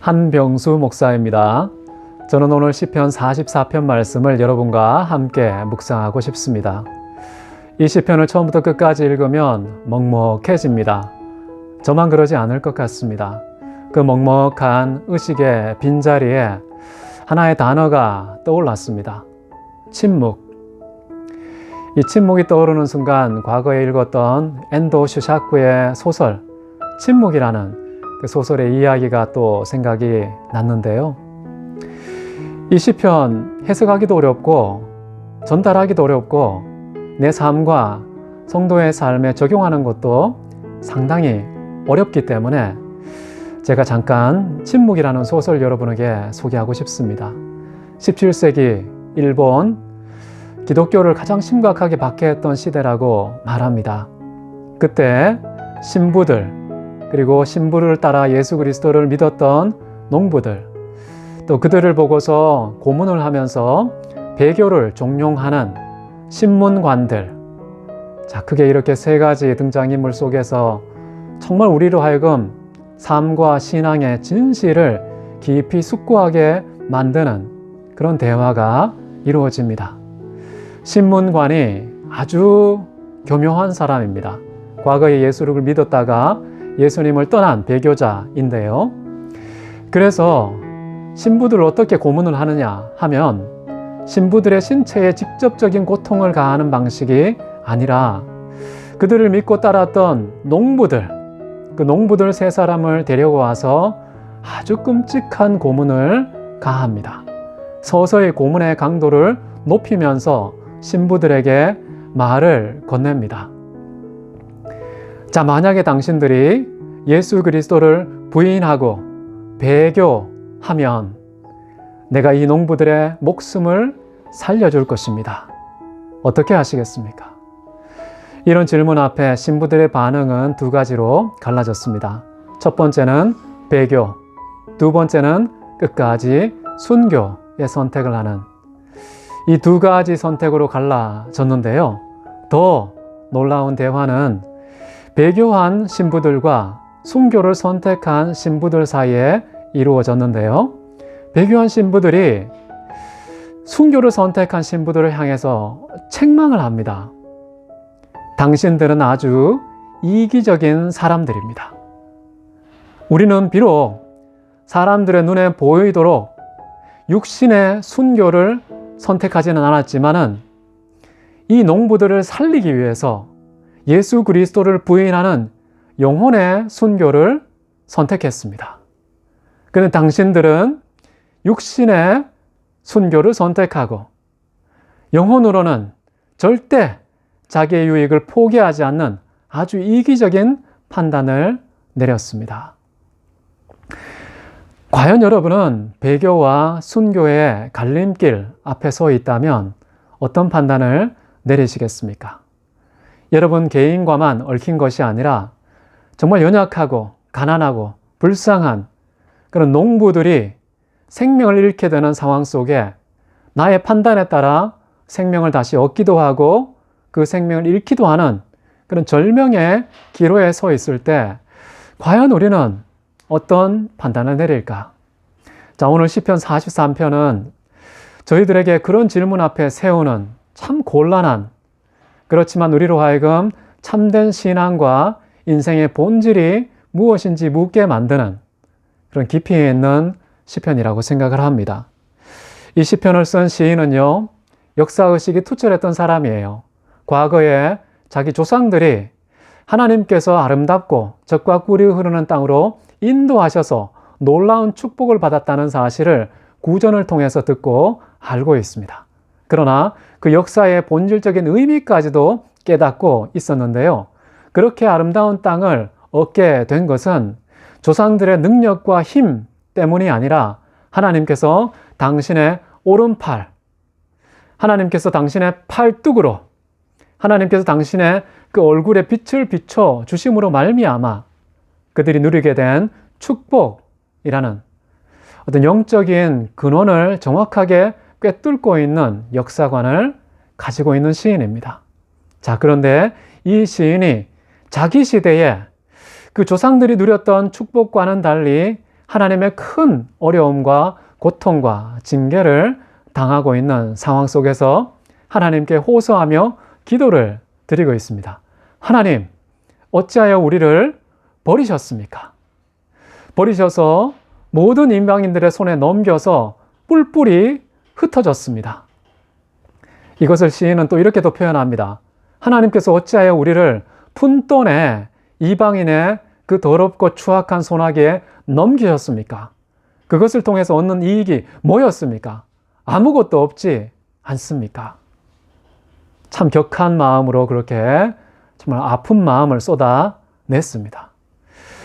한병수 목사입니다. 저는 오늘 시편 44편 말씀을 여러분과 함께 묵상하고 싶습니다. 이 시편을 처음부터 끝까지 읽으면 먹먹해집니다. 저만 그러지 않을 것 같습니다. 그 먹먹한 의식의 빈자리에 하나의 단어가 떠올랐습니다. 침묵. 이 침묵이 떠오르는 순간 과거에 읽었던 엔도 슈샤크의 소설 침묵이라는 그 소설의 이야기가 또 생각이 났는데요. 이 시편 해석하기도 어렵고 전달하기도 어렵고 내 삶과 성도의 삶에 적용하는 것도 상당히 어렵기 때문에 제가 잠깐 침묵이라는 소설 여러분에게 소개하고 싶습니다. 17세기 일본 기독교를 가장 심각하게 박해했던 시대라고 말합니다. 그때 신부들 그리고 신부를 따라 예수 그리스도를 믿었던 농부들 또 그들을 보고서 고문을 하면서 배교를 종용하는 신문관들 자 크게 이렇게 세 가지 등장인물 속에서 정말 우리로 하여금 삶과 신앙의 진실을 깊이 숙고하게 만드는 그런 대화가 이루어집니다. 신문관이 아주 교묘한 사람입니다. 과거에 예수를 믿었다가 예수님을 떠난 배교자인데요. 그래서 신부들을 어떻게 고문을 하느냐 하면 신부들의 신체에 직접적인 고통을 가하는 방식이 아니라 그들을 믿고 따랐던 농부들, 그 농부들 세 사람을 데려고 와서 아주 끔찍한 고문을 가합니다. 서서히 고문의 강도를 높이면서 신부들에게 말을 건넵니다. 자, 만약에 당신들이 예수 그리스도를 부인하고 배교하면 내가 이 농부들의 목숨을 살려줄 것입니다. 어떻게 하시겠습니까? 이런 질문 앞에 신부들의 반응은 두 가지로 갈라졌습니다. 첫 번째는 배교, 두 번째는 끝까지 순교의 선택을 하는 이 두 가지 선택으로 갈라졌는데요. 더 놀라운 대화는 배교한 신부들과 순교를 선택한 신부들 사이에 이루어졌는데요. 배교한 신부들이 순교를 선택한 신부들을 향해서 책망을 합니다. 당신들은 아주 이기적인 사람들입니다. 우리는 비록 사람들의 눈에 보이도록 육신의 순교를 선택하지는 않았지만은 이 농부들을 살리기 위해서 예수 그리스도를 부인하는 영혼의 순교를 선택했습니다. 그런데 당신들은 육신의 순교를 선택하고 영혼으로는 절대 자기의 유익을 포기하지 않는 아주 이기적인 판단을 내렸습니다. 과연 여러분은 배교와 순교의 갈림길 앞에 서 있다면 어떤 판단을 내리시겠습니까? 여러분 개인과만 얽힌 것이 아니라 정말 연약하고 가난하고 불쌍한 그런 농부들이 생명을 잃게 되는 상황 속에 나의 판단에 따라 생명을 다시 얻기도 하고 그 생명을 잃기도 하는 그런 절명의 기로에 서 있을 때 과연 우리는 어떤 판단을 내릴까? 자, 오늘 시편 43편은 저희들에게 그런 질문 앞에 세우는 참 곤란한 그렇지만 우리로 하여금 참된 신앙과 인생의 본질이 무엇인지 묻게 만드는 그런 깊이 있는 시편이라고 생각을 합니다. 이 시편을 쓴 시인은요, 역사의식이 투철했던 사람이에요. 과거에 자기 조상들이 하나님께서 아름답고 적과 꿀이 흐르는 땅으로 인도하셔서 놀라운 축복을 받았다는 사실을 구전을 통해서 듣고 알고 있습니다. 그러나 그 역사의 본질적인 의미까지도 깨닫고 있었는데요. 그렇게 아름다운 땅을 얻게 된 것은 조상들의 능력과 힘 때문이 아니라 하나님께서 당신의 오른팔, 하나님께서 당신의 팔뚝으로, 하나님께서 당신의 그 얼굴에 빛을 비춰 주심으로 말미암아 그들이 누리게 된 축복이라는 어떤 영적인 근원을 정확하게 꿰뚫고 있는 역사관을 가지고 있는 시인입니다. 자, 그런데 이 시인이 자기 시대에 그 조상들이 누렸던 축복과는 달리 하나님의 큰 어려움과 고통과 징계를 당하고 있는 상황 속에서 하나님께 호소하며 기도를 드리고 있습니다. 하나님, 어찌하여 우리를 버리셨습니까? 버리셔서 모든 인방인들의 손에 넘겨서 뿔뿔이 흩어졌습니다. 이것을 시인은 또 이렇게도 표현합니다. 하나님께서 어찌하여 우리를 푼돈에 이방인의 그 더럽고 추악한 손아귀에 넘기셨습니까? 그것을 통해서 얻는 이익이 뭐였습니까? 아무것도 없지 않습니까? 참 격한 마음으로 그렇게 정말 아픈 마음을 쏟아냈습니다.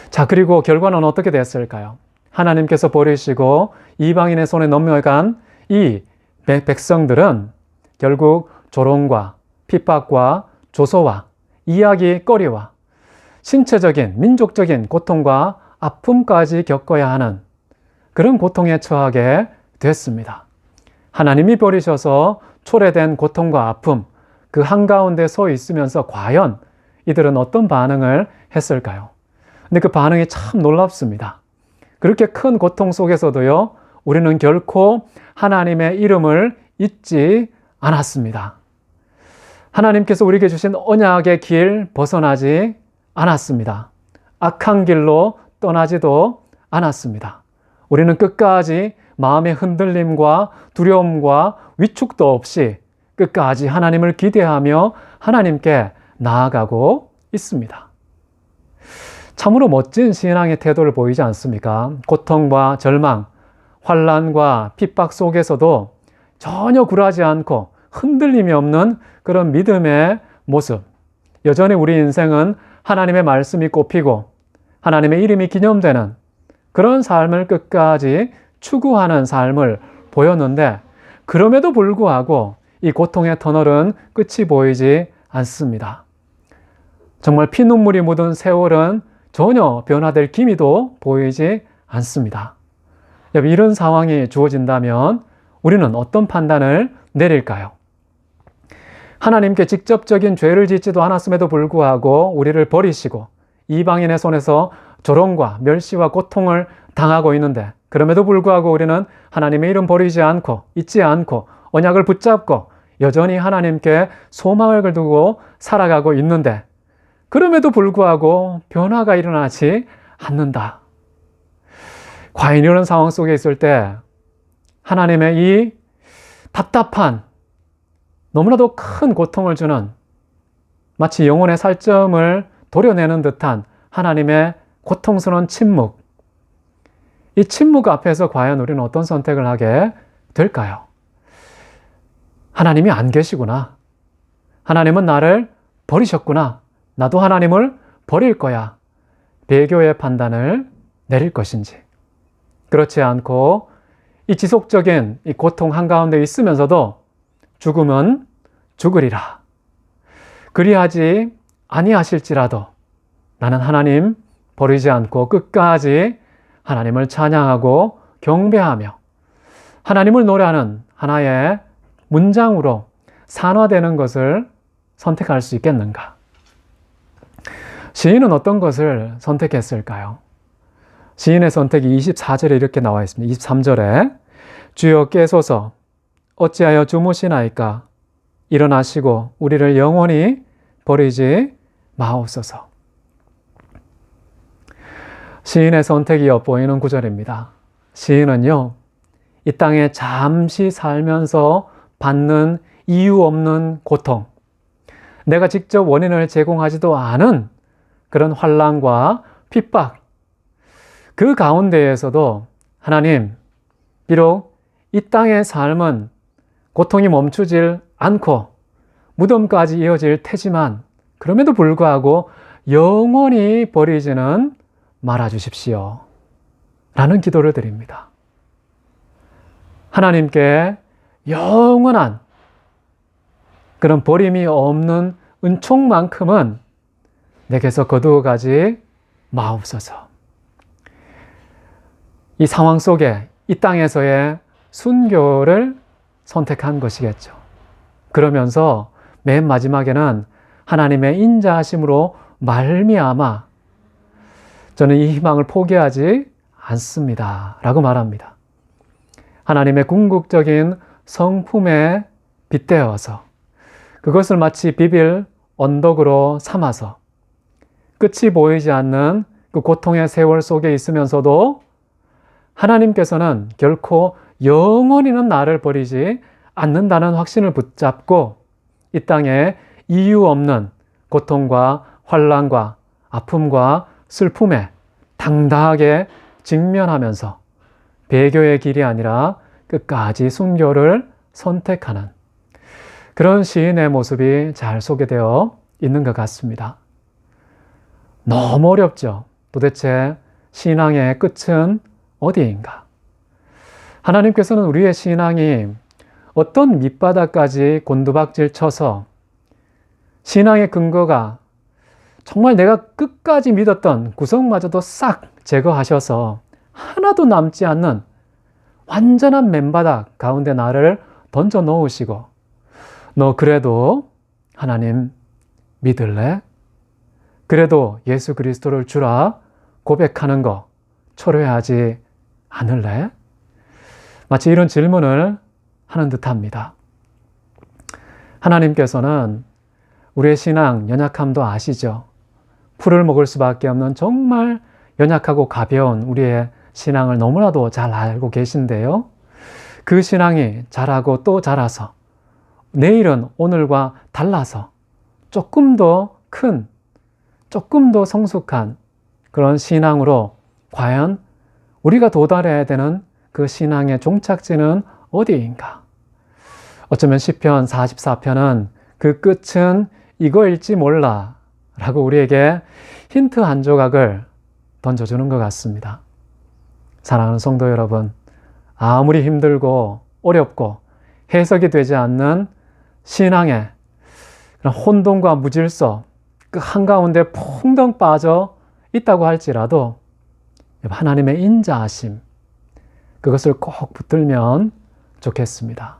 자, 그리고 결과는 어떻게 됐을까요? 하나님께서 버리시고 이방인의 손에 넘어간 이 백성들은 결국 조롱과 핍박과 조소와 이야기거리와 신체적인 민족적인 고통과 아픔까지 겪어야 하는 그런 고통에 처하게 됐습니다. 하나님이 버리셔서 초래된 고통과 아픔 그 한가운데 서 있으면서 과연 이들은 어떤 반응을 했을까요? 근데 그 반응이 참 놀랍습니다. 그렇게 큰 고통 속에서도요, 우리는 결코 하나님의 이름을 잊지 않았습니다. 하나님께서 우리에게 주신 언약의 길 벗어나지 않았습니다. 악한 길로 떠나지도 않았습니다. 우리는 끝까지 마음의 흔들림과 두려움과 위축도 없이 끝까지 하나님을 기대하며 하나님께 나아가고 있습니다. 참으로 멋진 신앙의 태도를 보이지 않습니까? 고통과 절망, 환란과 핍박 속에서도 전혀 굴하지 않고 흔들림이 없는 그런 믿음의 모습. 여전히 우리 인생은 하나님의 말씀이 꼽히고 하나님의 이름이 기념되는 그런 삶을 끝까지 추구하는 삶을 보였는데 그럼에도 불구하고 이 고통의 터널은 끝이 보이지 않습니다. 정말 피눈물이 묻은 세월은 전혀 변화될 기미도 보이지 않습니다. 이런 상황이 주어진다면 우리는 어떤 판단을 내릴까요? 하나님께 직접적인 죄를 짓지도 않았음에도 불구하고 우리를 버리시고 이방인의 손에서 조롱과 멸시와 고통을 당하고 있는데 그럼에도 불구하고 우리는 하나님의 이름 버리지 않고 잊지 않고 언약을 붙잡고 여전히 하나님께 소망을 두고 살아가고 있는데 그럼에도 불구하고 변화가 일어나지 않는다. 이런 상황 속에 있을 때 하나님의 이 답답한 너무나도 큰 고통을 주는 마치 영혼의 살점을 도려내는 듯한 하나님의 고통스러운 침묵. 이 침묵 앞에서 과연 우리는 어떤 선택을 하게 될까요? 하나님이 안 계시구나. 하나님은 나를 버리셨구나. 나도 하나님을 버릴 거야. 배교의 판단을 내릴 것인지. 그렇지 않고 이 지속적인 이 고통 한가운데 있으면서도 죽음은 죽으리라. 그리하지 아니하실지라도 나는 하나님 버리지 않고 끝까지 하나님을 찬양하고 경배하며 하나님을 노래하는 하나의 문장으로 산화되는 것을 선택할 수 있겠는가? 시인은 어떤 것을 선택했을까요? 시인의 선택이 24절에 이렇게 나와 있습니다. 23절에 주여 깨소서 어찌하여 주무시나이까 일어나시고 우리를 영원히 버리지 마옵소서. 시인의 선택이 엿보이는 구절입니다. 시인은요, 이 땅에 잠시 살면서 받는 이유 없는 고통, 내가 직접 원인을 제공하지도 않은 그런 환란과 핍박 그 가운데에서도 하나님 비록 이 땅의 삶은 고통이 멈추질 않고 무덤까지 이어질 테지만 그럼에도 불구하고 영원히 버리지는 말아 주십시오. 라는 기도를 드립니다. 하나님께 영원한 그런 버림이 없는 은총만큼은 내게서 거두어 가지 마옵소서. 이 상황 속에 이 땅에서의 순교를 선택한 것이겠죠. 그러면서 맨 마지막에는 하나님의 인자하심으로 말미암아 저는 이 희망을 포기하지 않습니다. 라고 말합니다. 하나님의 궁극적인 성품에 빗대어서 그것을 마치 비빌 언덕으로 삼아서 끝이 보이지 않는 그 고통의 세월 속에 있으면서도 하나님께서는 결코 영원히는 나를 버리지 않는다는 확신을 붙잡고 이 땅에 이유 없는 고통과 환란과 아픔과 슬픔에 당당하게 직면하면서 배교의 길이 아니라 끝까지 순교를 선택하는 그런 시인의 모습이 잘 소개되어 있는 것 같습니다. 너무 어렵죠. 도대체 신앙의 끝은 어디인가? 하나님께서는 우리의 신앙이 어떤 밑바닥까지 곤두박질 쳐서 신앙의 근거가 정말 내가 끝까지 믿었던 구성마저도 싹 제거하셔서 하나도 남지 않는 완전한 맨바닥 가운데 나를 던져 놓으시고 너 그래도 하나님 믿을래? 그래도 예수 그리스도를 주라 고백하는 거 철회하지 않을래? 마치 이런 질문을 하는 듯 합니다. 하나님께서는 우리의 신앙 연약함도 아시죠? 풀을 먹을 수밖에 없는 정말 연약하고 가벼운 우리의 신앙을 너무나도 잘 알고 계신데요. 그 신앙이 자라고 또 자라서 내일은 오늘과 달라서 조금 더 큰, 조금 더 성숙한 그런 신앙으로 과연 우리가 도달해야 되는 그 신앙의 종착지는 어디인가? 어쩌면 시편 44편은 그 끝은 이거일지 몰라 라고 우리에게 힌트 한 조각을 던져주는 것 같습니다. 사랑하는 성도 여러분, 아무리 힘들고 어렵고 해석이 되지 않는 신앙의 그런 혼돈과 무질서 그 한가운데 퐁덩 빠져 있다고 할지라도 하나님의 인자하심 그것을 꼭 붙들면 좋겠습니다.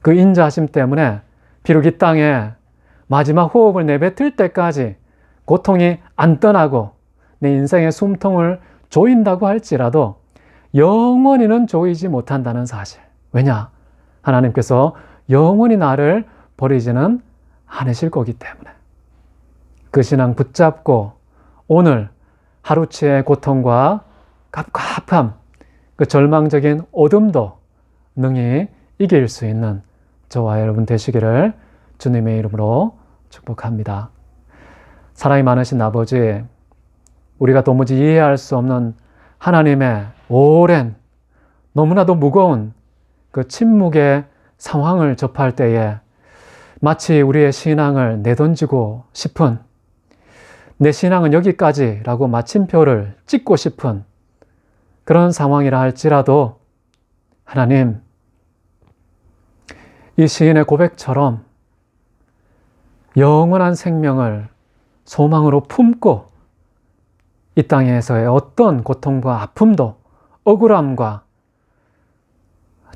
그 인자하심 때문에 비록 이 땅에 마지막 호흡을 내뱉을 때까지 고통이 안 떠나고 내 인생의 숨통을 조인다고 할지라도 영원히는 조이지 못한다는 사실. 왜냐? 하나님께서 영원히 나를 버리지는 않으실 거기 때문에. 그 신앙 붙잡고 오늘 하루치의 고통과 갑갑함, 그 절망적인 어둠도 능히 이길 수 있는 저와 여러분 되시기를 주님의 이름으로 축복합니다. 사랑이 많으신 아버지, 우리가 도무지 이해할 수 없는 하나님의 오랜, 너무나도 무거운 그 침묵의 상황을 접할 때에 마치 우리의 신앙을 내던지고 싶은 내 신앙은 여기까지라고 마침표를 찍고 싶은 그런 상황이라 할지라도 하나님, 이 시인의 고백처럼 영원한 생명을 소망으로 품고 이 땅에서의 어떤 고통과 아픔도 억울함과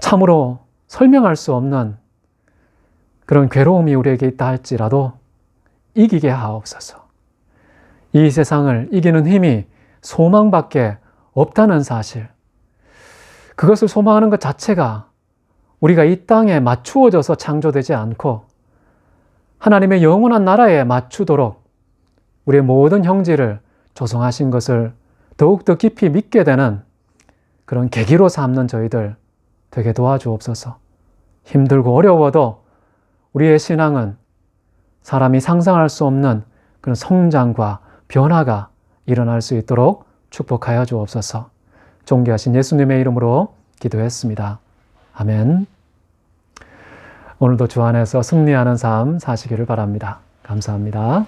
참으로 설명할 수 없는 그런 괴로움이 우리에게 있다 할지라도 이기게 하옵소서. 이 세상을 이기는 힘이 소망밖에 없다는 사실. 그것을 소망하는 것 자체가 우리가 이 땅에 맞추어져서 창조되지 않고 하나님의 영원한 나라에 맞추도록 우리의 모든 형질을 조성하신 것을 더욱더 깊이 믿게 되는 그런 계기로 삼는 저희들 되게 도와주옵소서. 힘들고 어려워도 우리의 신앙은 사람이 상상할 수 없는 그런 성장과 변화가 일어날 수 있도록 축복하여 주옵소서. 존귀하신 예수님의 이름으로 기도했습니다. 아멘. 오늘도 주 안에서 승리하는 삶 사시기를 바랍니다. 감사합니다.